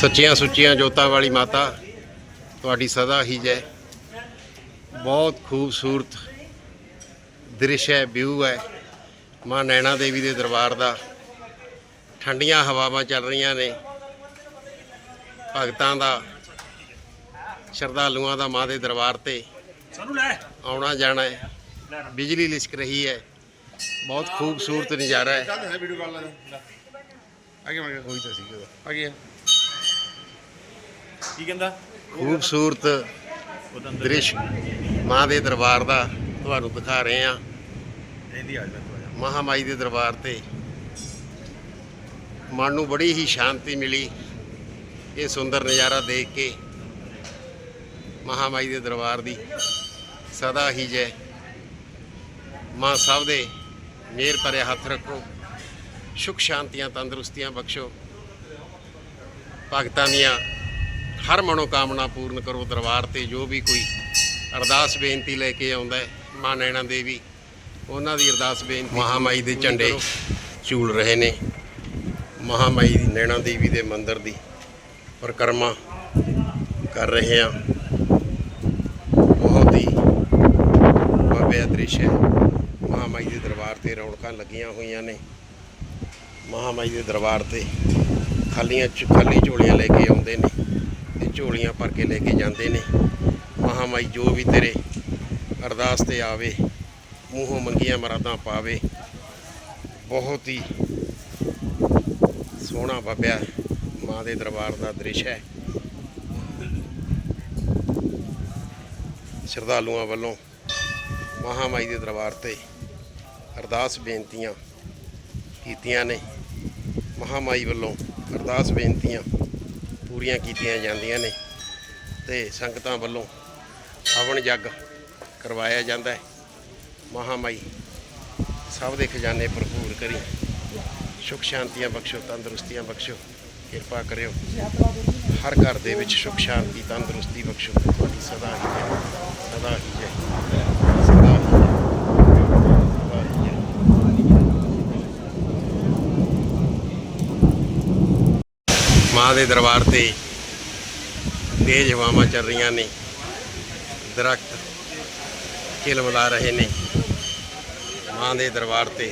ਸੱਚੀਆਂ ਸੁੱਚੀਆਂ ਜੋਤਾਂ ਵਾਲੀ ਮਾਤਾ ਤੁਹਾਡੀ ਸਦਾ ਹੀ ਜੈ। ਬਹੁਤ ਖੂਬਸੂਰਤ ਦ੍ਰਿਸ਼ ਹੈ ਵਿਊ ਹੈ। ਮਾਂ ਨੈਣਾ ਦੇਵੀ ਦੇ ਦਰਬਾਰ ਦਾ। ਠੰਡੀਆਂ ਹਵਾਵਾਂ ਚੱਲ ਰਹੀਆਂ ਨੇ। ਭਗਤਾਂ ਦਾ ਸ਼ਰਧਾਲੂਆਂ ਦਾ ਮਾਂ ਦੇ ਦਰਬਾਰ ਤੇ ਸਾਨੂੰ ਲੈ। ਆਉਣਾ ਜਾਣਾ ਹੈ। ਬਿਜਲੀ ਲਿਸ਼ਕ ਰਹੀ ਹੈ। ਬਹੁਤ ਖੂਬਸੂਰਤ ਨਜ਼ਾਰਾ ਹੈ। ਚੱਲ ਹੈ ਵੀਡੀਓ ਕਾਲ ਲੈ। ਆਗੇ ਮੰਗੇ ਹੋਈ ਤਾਂ ਸੀ ਆਗੇ ਕੀ ਕਹਿੰਦਾ? ਖੂਬਸੂਰਤ ਦ੍ਰਿਸ਼ ਮਾਂ ਦੇ ਦਰਬਾਰ ਦਾ ਤੁਹਾਨੂੰ ਦਿਖਾ ਰਹੇ ਹਾਂ। ਇਹਦੀ ਆ ਮਹਾਮਾਈ ਦੇ ਦਰਬਾਰ ਤੇ ਮਨ ਨੂੰ ਬੜੀ ਹੀ ਸ਼ਾਂਤੀ ਮਿਲੀ। ਇਹ ਸੁੰਦਰ ਨਜ਼ਾਰਾ ਦੇਖ ਕੇ ਮਹਾਮਾਈ ਦੇ ਦਰਬਾਰ ਦੀ ਸਦਾ ਹੀ ਜੈ। ਮਾਂ ਸਭ ਦੇ ਮਿਹਰ ਭਰੇ ਹੱਥ ਰੱਖੋ ਸੁਖ ਸ਼ਾਂਤੀਆਂ ਤੰਦਰੁਸਤੀਆਂ ਬਖਸ਼ੋ। ਭਗਤਾਂ ਦੀਆਂ ਹਰ ਮਨੋਕਾਮਨਾ ਪੂਰਨ ਕਰੋ ਦਰਬਾਰ ਤੇ ਜੋ ਵੀ ਕੋਈ ਅਰਦਾਸ ਬੇਨਤੀ ਲੈ ਕੇ ਆਉਂਦਾ ਹੈ ਮਾਂ ਨੈਣਾ ਦੇਵੀ ਉਹਨਾਂ ਦੀ ਅਰਦਾਸ ਬੇਨਤੀ ਮਹਾਮਾਈ ਦੇ ਝੰਡੇ ਝੂਲ ਰਹੇ ਨੇ। ਮਹਾਮਾਈ ਦੀ ਨੈਣਾ ਦੇਵੀ ਦੇ ਮੰਦਿਰ ਦੀ ਪਰਿਕਰਮਾ ਕਰ ਰਹੇ ਹਾਂ। ਬਹੁਤ ਹੀ ਭਵਯ ਦ੍ਰਿਸ਼ ਹੈ। ਮਹਾਮਾਈ ਦੇ ਦਰਬਾਰ ਤੇ ਰੌਣਕਾਂ ਲੱਗੀਆਂ ਹੋਈਆਂ ਨੇ। ਮਹਾਮਾਈ ਦੇ ਦਰਬਾਰ ਤੇ ਖਾਲੀਆਂ ਖਾਲੀ ਝੋਲੀਆਂ ਲੈ ਕੇ ਆਉਂਦੇ ਨੇ। ਤੇ ਝੋਲੀਆਂ ਭਰ ਕੇ ਲੈ ਕੇ ਜਾਂਦੇ ਨੇ। ਮਹਾਮਾਈ ਜੋ ਵੀ ਤੇਰੇ ਅਰਦਾਸ ਤੇ ਆਵੇ, ਮੂੰਹੋਂ ਮੰਗੀਆਂ ਮਰਾਦਾਂ ਪਾਵੇ, ਬਹੁਤ ਹੀ ਸੋਹਣਾ ਬਾਬਿਆ ਮਾਂ ਦੇ ਦਰਬਾਰ ਦਾ ਦ੍ਰਿਸ਼ ਹੈ। ਸ਼ਰਧਾਲੂਆਂ ਵੱਲੋਂ ਮਹਾਮਾਈ ਦੇ ਦਰਬਾਰ ਤੇ ਅਰਦਾਸ ਬੇਨਤੀਆਂ ਕੀਤੀਆਂ ਨੇ। ਮਹਾਮਾਈ ਵੱਲੋਂ ਅਰਦਾਸ ਬੇਨਤੀਆਂ ਪੂਰੀਆਂ ਕੀਤੀਆਂ ਜਾਂਦੀਆਂ ਨੇ ਤੇ ਸੰਗਤਾਂ ਵੱਲੋਂ ਹਵਨ ਜੱਗ ਕਰਵਾਇਆ ਜਾਂਦਾ ਹੈ। ਮਹਾਮਾਈ, ਸਭ ਦੇ ਖਜ਼ਾਨੇ ਭਰਪੂਰ ਕਰੀ। ਸੁਖ ਸ਼ਾਂਤੀਆਂ ਬਖਸ਼ੋ, ਤੰਦਰੁਸਤੀਆਂ ਬਖਸ਼ੋ, ਕਿਰਪਾ ਕਰਿਓ। ਹਰ ਘਰ ਦੇ ਵਿੱਚ ਸੁਖ ਸ਼ਾਂਤੀ, ਤੰਦਰੁਸਤੀ ਬਖਸ਼ੋ। ਤੁਹਾਡੀ ਸਦਾ ਹੀ ਸਦਾ ਹੀ ਜੈ ਸਦਾ ਹੀ ਜੈ ਸਦਾ ਹੀ ਜੈ ਮਾਂ ਦੇ ਦਰਬਾਰ ਤੇ ਤੇਜ਼ ਹਵਾਵਾਂ ਚੱਲ ਰਹੀਆਂ ਨੇ। ਦਰਖਤ ਖਿਲਮਲਾ ਰਹੇ ਨੇ। ਮਾਂ ਦੇ ਦਰਬਾਰ ਤੇ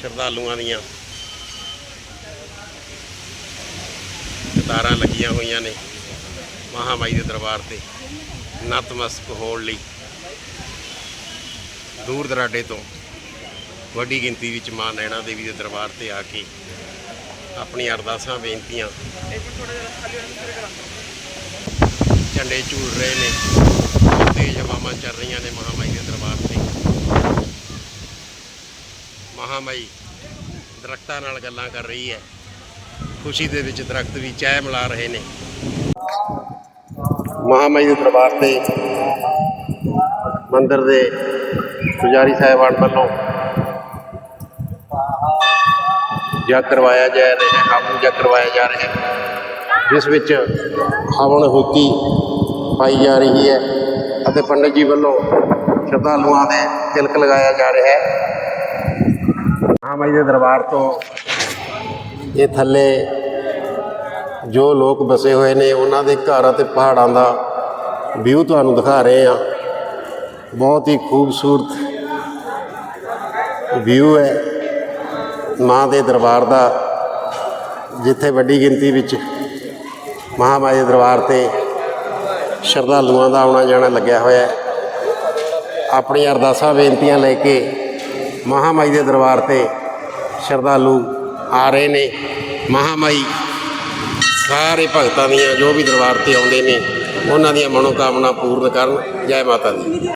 ਸ਼ਰਧਾਲੂਆਂ ਦੀਆਂ ਕਤਾਰਾਂ ਲੱਗੀਆਂ ਹੋਈਆਂ ਨੇ ਮਹਾਮਾਈ ਦੇ ਦਰਬਾਰ ਤੇ। ਨਤਮਸਤਕ ਹੋਣ ਲਈ ਦੂਰ ਦਰਾਡੇ ਤੋਂ ਵੱਡੀ ਗਿਣਤੀ ਵਿੱਚ ਮਾਂ ਨੈਣਾ ਦੇਵੀ ਦੇ ਦਰਬਾਰ ਤੇ ਆ ਕੇ ਆਪਣੀਆਂ ਅਰਦਾਸਾਂ ਬੇਨਤੀਆਂ। ਝੰਡੇ ਝੂਲ ਰਹੇ ਨੇ। ਤੇਜ਼ ਹਵਾਵਾਂ ਚੱਲ ਰਹੀਆਂ ਨੇ ਮਹਾਮਾਈ ਦੇ ਦਰਬਾਰ ਤੇ। ਮਹਾਮਾਈ ਦਰਖਤਾਂ ਨਾਲ ਗੱਲਾਂ ਕਰ ਰਹੀ ਹੈ। ਖੁਸ਼ੀ ਦੇ ਵਿੱਚ ਦਰਖਤ ਵੀ ਚਾਹ ਮਿਲਾ ਰਹੇ ਨੇ। ਮਹਾਮਾਈ ਦੇ ਦਰਬਾਰ ਤੇ ਮੰਦਿਰ ਦੇ ਪੁਜਾਰੀ ਸਾਹਿਬਾਨ ਵੱਲੋਂ ਜਗ ਕਰਵਾਇਆ ਜਾ ਰਿਹਾ ਹੈ ਹਵਨ ਜਗ ਕਰਵਾਇਆ ਜਾ ਰਿਹਾ। ਹੈ ਜਿਸ ਵਿੱਚ ਹਵਨ ਹੁਤੀ ਪਾਈ ਜਾ ਰਹੀ ਹੈ ਅਤੇ ਪੰਡਿਤ ਜੀ ਵੱਲੋਂ ਸ਼ਰਧਾਲੂਆਂ ਦੇ ਤਿਲਕ ਲਗਾਇਆ ਜਾ ਰਿਹਾ ਹੈ। ਮਹਾਮਾਈ ਦੇ ਦਰਬਾਰ ਤੋਂ ਇਹ ਥੱਲੇ ਜੋ ਲੋਕ ਬਸੇ ਹੋਏ ਨੇ, ਉਹਨਾਂ ਦੇ ਘਰ ਅਤੇ ਪਹਾੜਾਂ ਦਾ ਵਿਊ ਤੁਹਾਨੂੰ ਦਿਖਾ ਰਹੇ ਹਾਂ। ਬਹੁਤ ਹੀ ਖੂਬਸੂਰਤ ਵਿਊ ਹੈ। ਮਾਂ ਦੇ ਦਰਬਾਰ ਦਾ ਜਿੱਥੇ ਵੱਡੀ ਗਿਣਤੀ ਵਿੱਚ ਮਹਾਮਾਈ ਦੇ ਦਰਬਾਰ ਤੇ ਸ਼ਰਧਾਲੂਆਂ ਦਾ ਆਉਣਾ ਜਾਣਾ ਲੱਗਿਆ ਹੋਇਆ ਹੈ। ਆਪਣੀਆਂ ਅਰਦਾਸਾਂ, ਬੇਨਤੀਆਂ ਲੈ ਕੇ ਮਹਾਮਾਈ ਦੇ ਦਰਬਾਰ ਤੇ ਸ਼ਰਧਾਲੂ ਆ ਰਹੇ ਨੇ। ਮਹਾਮਾਈ ਸਾਰੇ ਭਗਤਾਂ ਦੀਆਂ ਜੋ ਵੀ ਦਰਬਾਰ ਤੇ ਆਉਂਦੇ ਨੇ, ਉਹਨਾਂ ਦੀਆਂ ਮਨੋਕਾਮਨਾ ਪੂਰਨ ਕਰਨ। ਜੈ ਮਾਤਾ ਦੀ।